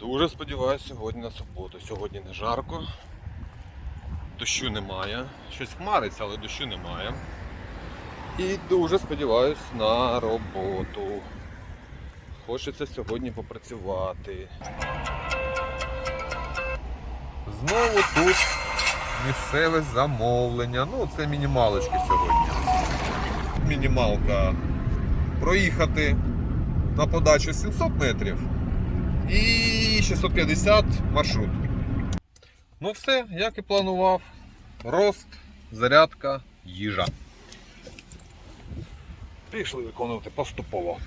Дуже сподіваюся сьогодні на суботу. Сьогодні не жарко, дощу немає. Щось хмариться, але дощу немає. І дуже сподіваюся на роботу. Хочеться сьогодні попрацювати. Знову тут місцеве замовлення. Ну, це мінімалочки сьогодні. Мінімалка. Проїхати на подачу 700 метрів і 650 маршрут. Ну все, як і планував. Рост, зарядка, їжа. Пішли виконувати поступово.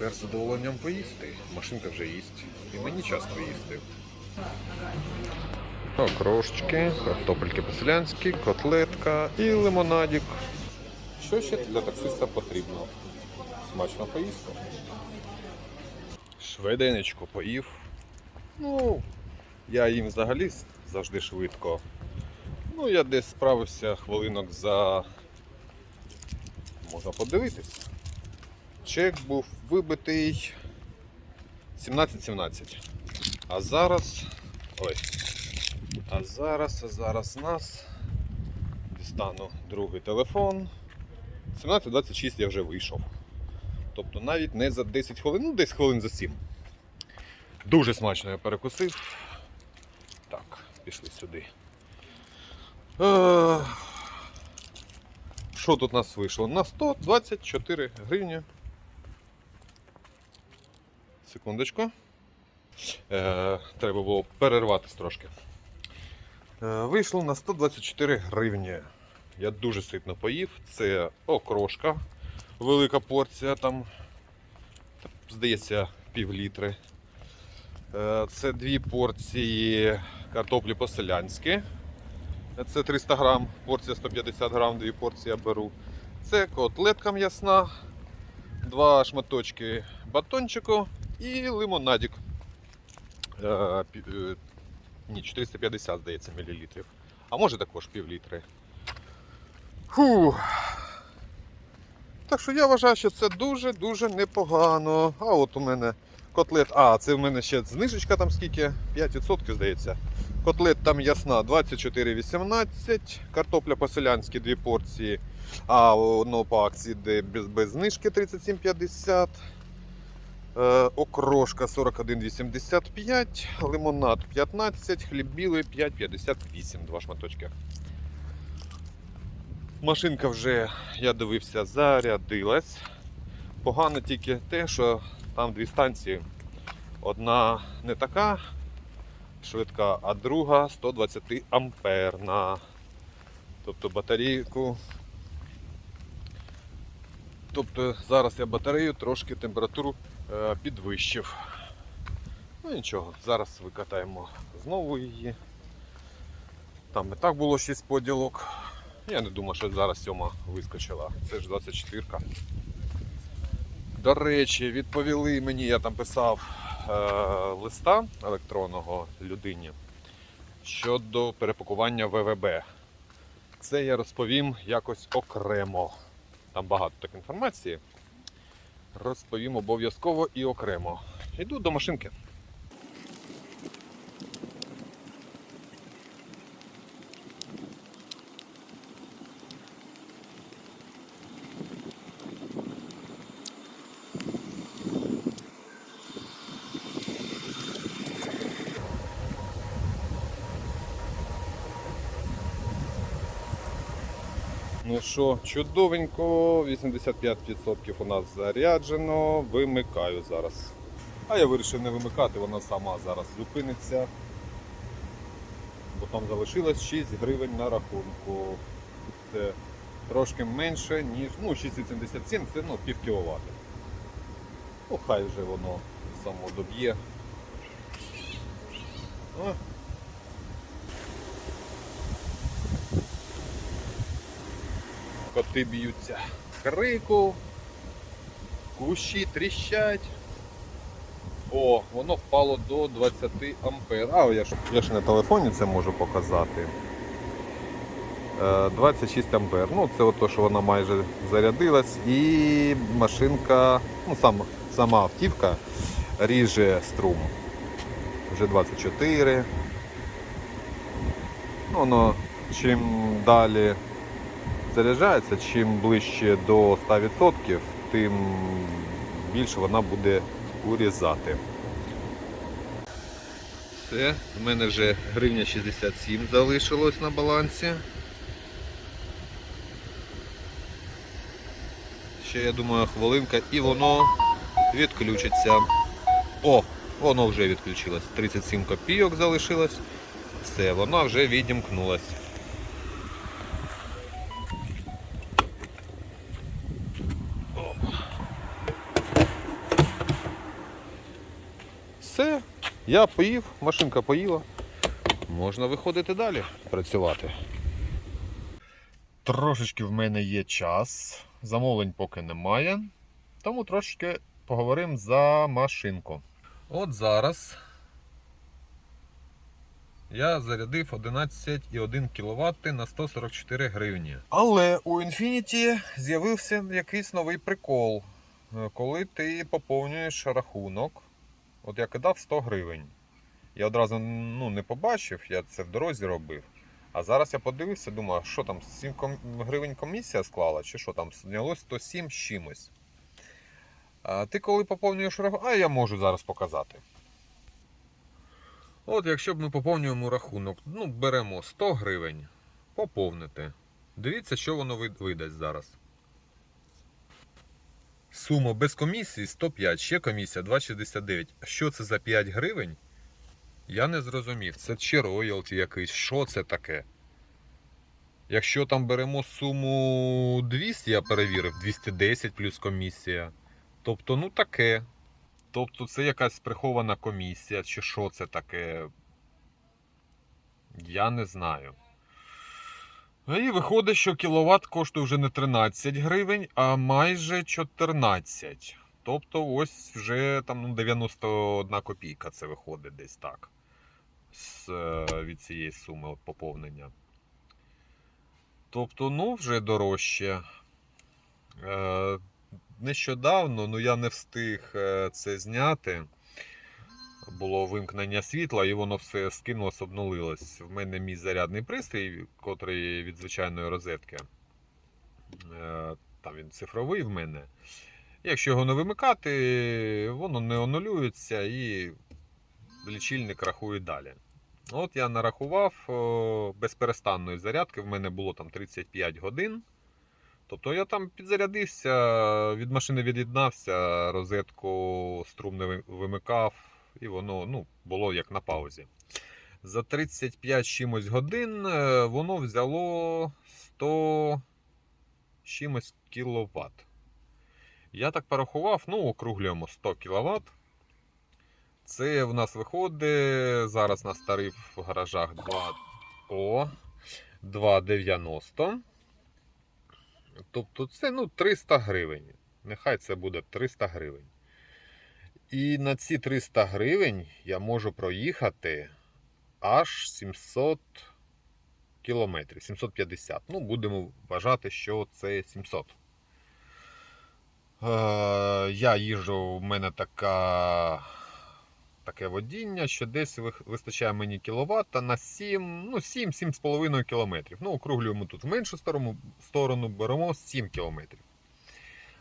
Тепер з задоволенням поїсти. Машинка вже їсть. І мені час поїсти. Окрошечки, картопельки по-селянськи, котлетка і лимонадик. Що ще для таксиста потрібно? Смачно поїсти. Шведенечко поїв. Ну, я їм взагалі завжди швидко. Ну, я десь справився хвилинок за. Можна подивитись. Чек був вибитий 17-17. А зараз. Ой. А зараз, а зараз нас. Дістану другий телефон. 17.26 я вже вийшов. Тобто навіть не за 10 хвилин, ну десь хвилин за 7. Дуже смачно я перекусив. Так, пішли сюди. Що тут у нас вийшло? На 124 гривні. Секундочку. Е, треба було перерватися трошки. Е, вийшло на 124 гривні. Я дуже ситно поїв. Це окрошка, велика порція, там, здається, пів літри. Е, це дві порції картоплі по-селянськи. Це 300 грам, порція 150 грам, дві порції я беру. Це котлетка м'ясна, два шматочки батончику і лимонадик. Е, е, Ні, 450, здається, мілілітрів. А може також пів літри. Фу. Так що я вважаю, що це дуже-дуже непогано. А от у мене котлет. А, це в мене ще знижечка там скільки? 5% здається. Котлет там ясна 24,18, картопля по-селянськи дві порції. А одного по акції, де без, без знижки 37,50. Е, окрошка 41,85, лимонад 15, хліб білий 5,58, два шматочки. Машинка вже, я дивився, зарядилась. Погано тільки те, що там дві станції. Одна не така швидка, а друга 120 амперна. Тобто батарейку. Тобто зараз я батарею трошки температуру підвищив. Ну нічого, зараз викатаємо знову її. Там і так було 6 поділок. Я не думаю, що зараз сьома вискочила. Це ж 24. ка До речі, відповіли мені, я там писав е, листа електронного людині щодо перепакування ВВБ. Це я розповім якось окремо. Там багато так інформації. Розповім обов'язково і окремо. Йду до машинки. Що, чудовенько, 85% у нас заряджено, вимикаю зараз. А я вирішив не вимикати, вона сама зараз зупиниться. Бо там залишилось 6 гривень на рахунку. Це трошки менше, ніж. Ну, 6,77 це ну, пів кіловат. Ну, хай вже воно само доб'є. Коти б'ються. крику. Кущі тріщать. О, воно впало до 20 ампер. А, я ж, я ж на телефоні це можу показати. Е, 26 ампер. Ну, це от то, що вона майже зарядилась. І машинка, ну сам, сама автівка ріже струм. Вже 24. Ну, Воно чим далі заряджається, чим ближче до 100%, тим більше вона буде урізати. Все, в мене вже гривня 67 залишилось на балансі. Ще, я думаю, хвилинка і воно відключиться. О, воно вже відключилось. 37 копійок залишилось. Все, вона вже відімкнулась. Я поїв, машинка поїла. Можна виходити далі працювати. Трошечки в мене є час, замовлень поки немає. Тому трошечки поговоримо за машинку. От зараз я зарядив 11,1 кВт на 144 гривні. Але у Infinity з'явився якийсь новий прикол. Коли ти поповнюєш рахунок, от я кидав 100 гривень. Я одразу ну, не побачив, я це в дорозі робив. А зараз я подивився, думаю, що там 7 гривень комісія склала, чи що там знялось 107 з чимось. А ти коли поповнюєш рахунок, а я можу зараз показати. От якщо б ми поповнюємо рахунок, ну беремо 100 гривень, поповнити. Дивіться, що воно видасть зараз. Сума без комісії 105, ще комісія 2,69. Що це за 5 гривень? Я не зрозумів. Це чи роялті якийсь, що це таке? Якщо там беремо суму 200, я перевірив, 210 плюс комісія. Тобто, ну таке. Тобто це якась прихована комісія, чи що це таке? Я не знаю. І виходить, що кіловат коштує вже не 13 гривень, а майже 14. Тобто ось вже там ну, 91 копійка це виходить десь так. З, е, від цієї суми поповнення. Тобто, ну, вже дорожче. Е, нещодавно, ну я не встиг е, це зняти. Було вимкнення світла, і воно все скинулось, обнулилось. В мене мій зарядний пристрій, котрий від звичайної розетки. Е, Там він цифровий в мене. Якщо його не вимикати, воно не онулюється і лічильник рахує далі. От я нарахував безперестанної зарядки, в мене було там 35 годин. Тобто я там підзарядився, від машини від'єднався, розетку струм не вимикав, і воно ну, було як на паузі. За 35 чимось годин е, воно взяло 100 чимось кіловат. Я так порахував, ну, округлюємо 100 кВт. Це в нас виходить. Зараз у нас тариф в гаражах 2 О, 2,90. Тобто це ну, 300 гривень. Нехай це буде 300 гривень. І на ці 300 гривень я можу проїхати аж 700 кілометрів, 750. Ну, будемо вважати, що це 700. Е, я їжджу, в мене така, таке водіння, що десь вистачає мені кіловата на 7, ну 7-7,5 кілометрів. Ну, округлюємо тут в меншу сторону, сторону беремо 7 кілометрів.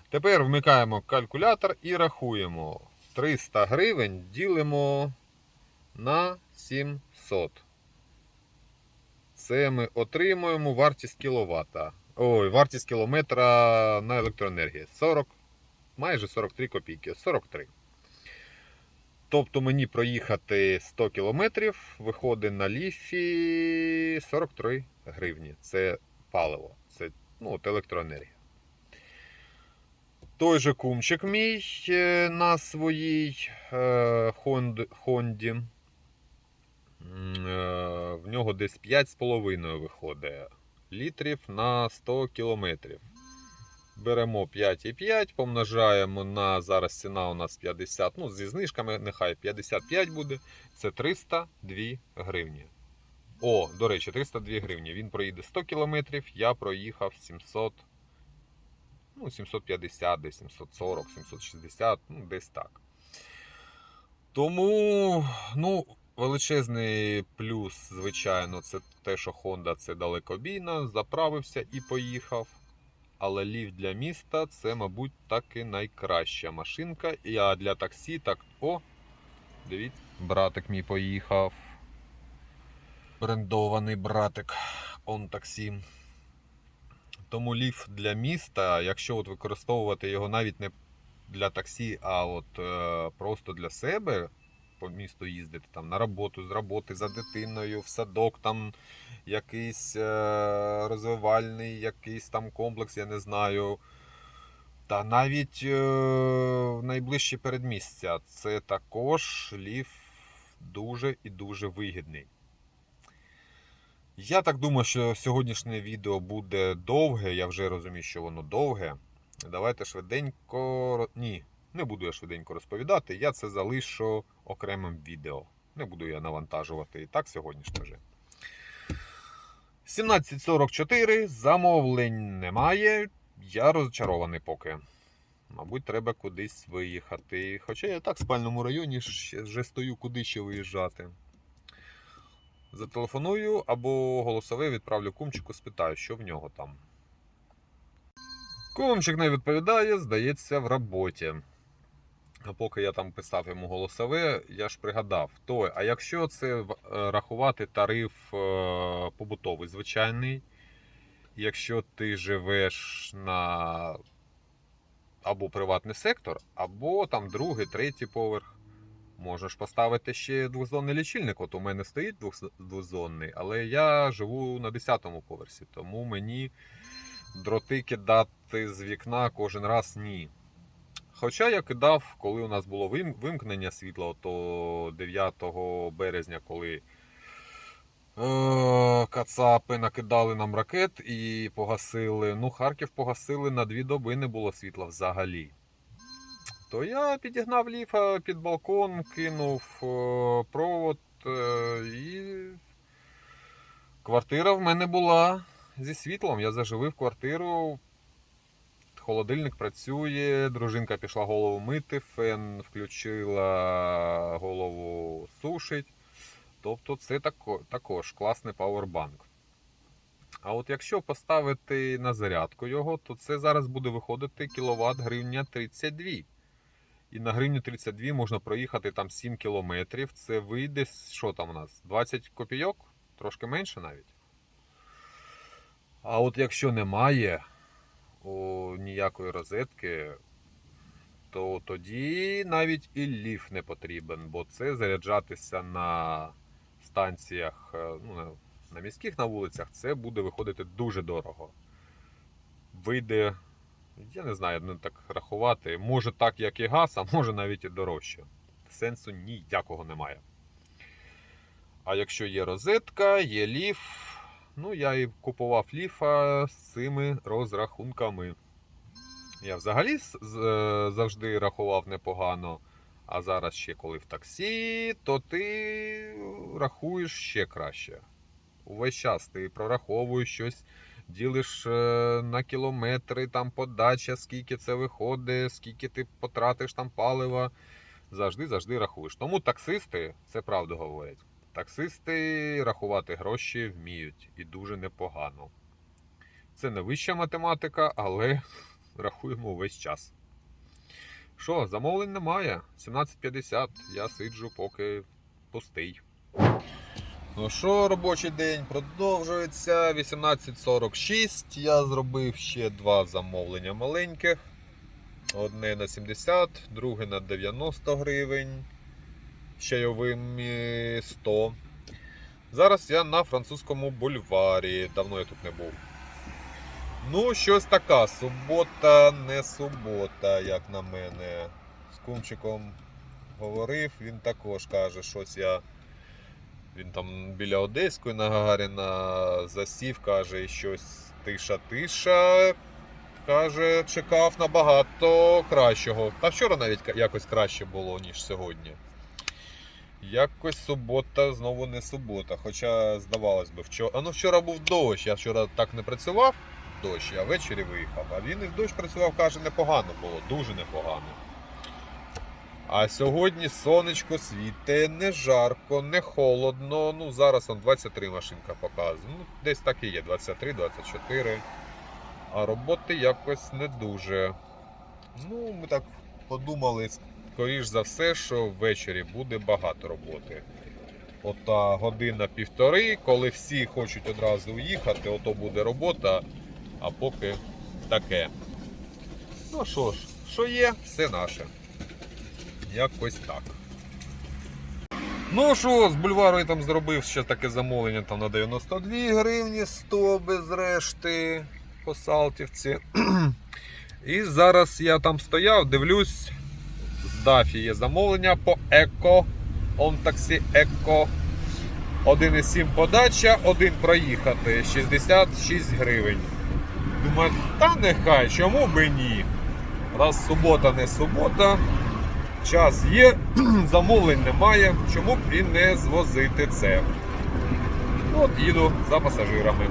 Тепер вмикаємо калькулятор і рахуємо. 300 гривень ділимо на 700. Це ми отримуємо вартість кіловата. Ой, вартість кілометра на електроенергії. 40, майже 43 копійки. 43. Тобто мені проїхати 100 кілометрів виходить на ліфі 43 гривні. Це паливо, це ну, от електроенергія. Той же кумчик мій е, на своїй е, Хонді. Е, В нього десь 5,5 виходить літрів на 100 кілометрів. Беремо 5,5, помножаємо на зараз ціна у нас 50, ну зі знижками нехай 55 буде. Це 302 гривні. О, до речі, 302 гривні. Він проїде 100 кілометрів, я проїхав 700, ну 750, десь 740, 760, ну десь так. Тому, ну, величезний плюс, звичайно, це те, що Honda це далекобійна, заправився і поїхав. Але ліфт для міста це, мабуть, так і найкраща машинка. А для таксі так. О! Дивіться, братик мій поїхав. Брендований братик. Он таксі. Тому ліфт для міста, якщо от використовувати його навіть не для таксі, а от е, просто для себе по місту їздити там на роботу, з роботи за дитиною, в садок там якийсь е, розвивальний, якийсь там комплекс, я не знаю. Та навіть е, в найближчі передмістя. Це також ліф дуже і дуже вигідний. Я так думаю, що сьогоднішнє відео буде довге. Я вже розумію, що воно довге. Давайте швиденько. Ні, не буду я швиденько розповідати. Я це залишу окремим відео. Не буду я навантажувати і так сьогоднішнє вже. 17.44. Замовлень немає. Я розчарований поки. Мабуть, треба кудись виїхати. Хоча я так в спальному районі вже стою, куди ще виїжджати. Зателефоную або голосове відправлю кумчику, спитаю, що в нього там. Кумчик не відповідає, здається, в роботі. А поки я там писав йому голосове, я ж пригадав, той, а якщо це е, рахувати тариф е, побутовий, звичайний, якщо ти живеш на або приватний сектор, або там другий, третій поверх, можеш поставити ще двозонний лічильник. От у мене стоїть двозонний, але я живу на 10-му поверсі, тому мені дроти кидати з вікна кожен раз ні. Хоча я кидав, коли у нас було вимкнення світла, то 9 березня, коли е, кацапи накидали нам ракет і погасили. Ну, Харків погасили на дві доби не було світла взагалі. То я підігнав ліфа під балкон, кинув е, провод е, і квартира в мене була зі світлом. Я заживив квартиру. Холодильник працює, дружинка пішла голову мити, фен включила голову сушить. Тобто це також класний пауербанк. А от якщо поставити на зарядку його, то це зараз буде виходити кіловат гривня 32. І на гривню 32 можна проїхати там 7 кілометрів. Це вийде, що там у нас? 20 копійок? Трошки менше навіть. А от якщо немає о, ніякої розетки, то тоді навіть і ліф не потрібен, бо це заряджатися на станціях, е, ну, на, на міських на вулицях, це буде виходити дуже дорого. Вийде, я не знаю, не так рахувати. Може так, як і газ, а може навіть і дорожче. Сенсу ніякого немає. А якщо є розетка, є ліф, ну я і купував ліфа з цими розрахунками. Я взагалі е, завжди рахував непогано. А зараз ще коли в таксі, то ти рахуєш ще краще. Увесь час ти прораховуєш щось, ділиш е, на кілометри, там подача, скільки це виходить, скільки ти потратиш там палива. Завжди, завжди рахуєш. Тому таксисти, це правду говорять. Таксисти рахувати гроші вміють і дуже непогано. Це не вища математика, але рахуємо весь час. Що, замовлень немає. 17.50. Я сиджу поки пустий. Ну що, робочий день продовжується. 18.46. Я зробив ще два замовлення маленьких. Одне на 70, друге на 90 гривень. Чайовим е, 100. Зараз я на французькому бульварі. Давно я тут не був. Ну, щось така. Субота, не субота, як на мене. З кумчиком говорив, він також каже, щось я. Він там біля Одеської на Гагаріна засів, каже, щось тиша-тиша. каже, чекав набагато кращого. Та вчора навіть якось краще було, ніж сьогодні. Якось субота знову не субота. Хоча, здавалось би, вчора. А ну вчора був дощ. Я вчора так не працював дощ, я ввечері виїхав. А він і в дощ працював, каже, непогано було, дуже непогано. А сьогодні сонечко світе, не жарко, не холодно. Ну, зараз он 23 машинка показує. Ну, десь так і є, 23, 24. А роботи якось не дуже. Ну, ми так подумали, скоріш за все, що ввечері буде багато роботи. Ота година-півтори, коли всі хочуть одразу уїхати, ото буде робота, а поки таке. Ну що ж, що є, все наше. Якось так. Ну що, з бульвару я там зробив ще таке замовлення там на 92 гривні 100 без решти по Салтівці. І зараз я там стояв, дивлюсь, з Дафі є замовлення по Еко. Он таксі Еко. 1,7 подача, один проїхати. 66 гривень. Думаю, та нехай, чому би ні? Раз субота не субота, час є, замовлень немає, чому б і не звозити це. От їду за пасажирами.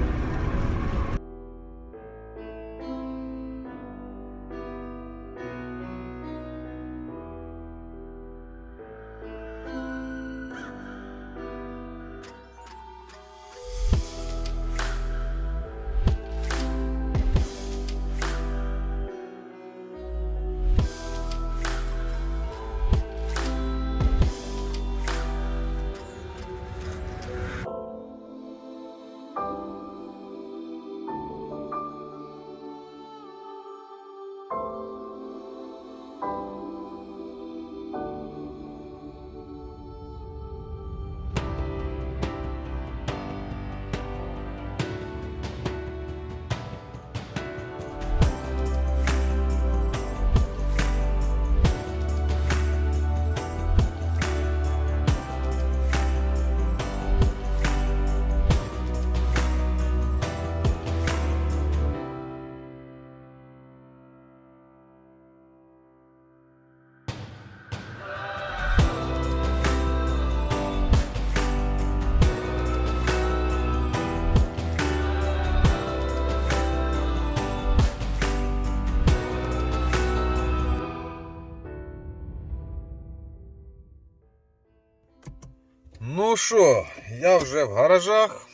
Що, я вже в гаражах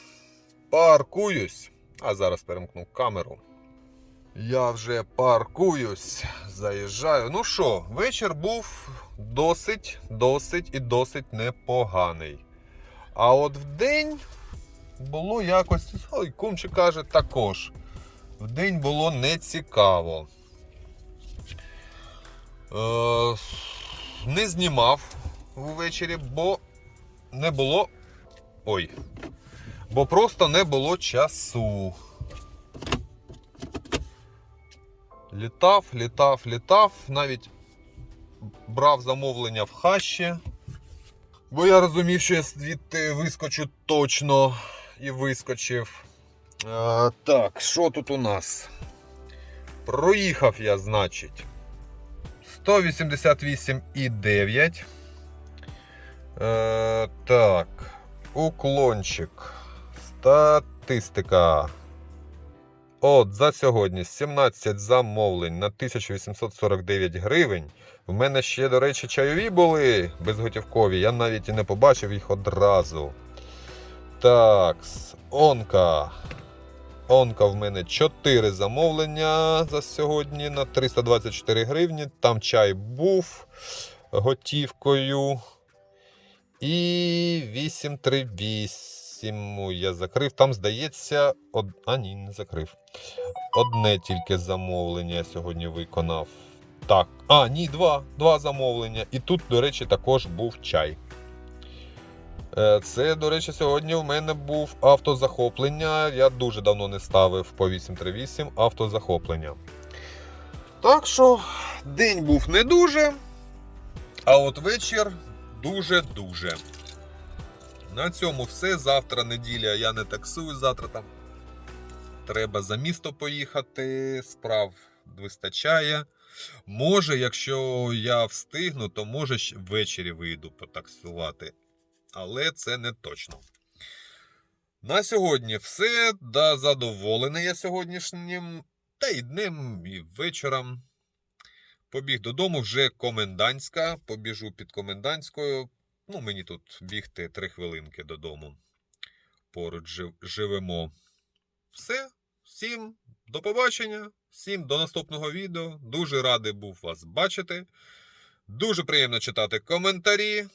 паркуюсь. А зараз перемкну камеру. Я вже паркуюсь, заїжджаю. Ну що, вечір був досить, досить і досить непоганий. А от в день було якось. Ой, кумчик каже, також. В день було нецікаво. Е, не знімав ввечері, бо не було. Ой. Бо просто не було часу. Літав, літав, літав, навіть брав замовлення в хащі. Бо я розумів, що я звідти вискочу точно і вискочив. Е, так, що тут у нас? Проїхав я, значить. 188,9. Е, так. Уклончик. Статистика. От за сьогодні 17 замовлень на 1849 гривень. В мене ще, до речі, чайові були безготівкові. Я навіть і не побачив їх одразу. Так, онка. Онка в мене 4 замовлення за сьогодні на 324 гривні. Там чай був готівкою. І 838 я закрив. Там, здається, од... а ні, не закрив. Одне тільки замовлення я сьогодні виконав. Так, а, ні, два. Два замовлення. І тут, до речі, також був чай. Е, Це, до речі, сьогодні в мене був автозахоплення. Я дуже давно не ставив по 838 автозахоплення. Так що, день був не дуже. А от вечір дуже-дуже. На цьому все. Завтра неділя я не таксую, завтра там треба за місто поїхати. Справ вистачає. Може, якщо я встигну, то може ввечері вийду потаксувати. Але це не точно. На сьогодні все. Да, задоволений я сьогоднішнім та й днем, і вечором. Побіг додому вже комендантська. Побіжу під комендантською. Ну, мені тут бігти три хвилинки додому. Поруч жив- живемо. Все. Всім до побачення. Всім до наступного відео. Дуже радий був вас бачити. Дуже приємно читати коментарі,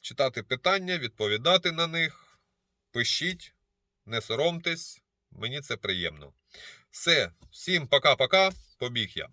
читати питання, відповідати на них. Пишіть, не соромтесь, мені це приємно. Все, всім пока-пока. Побіг я.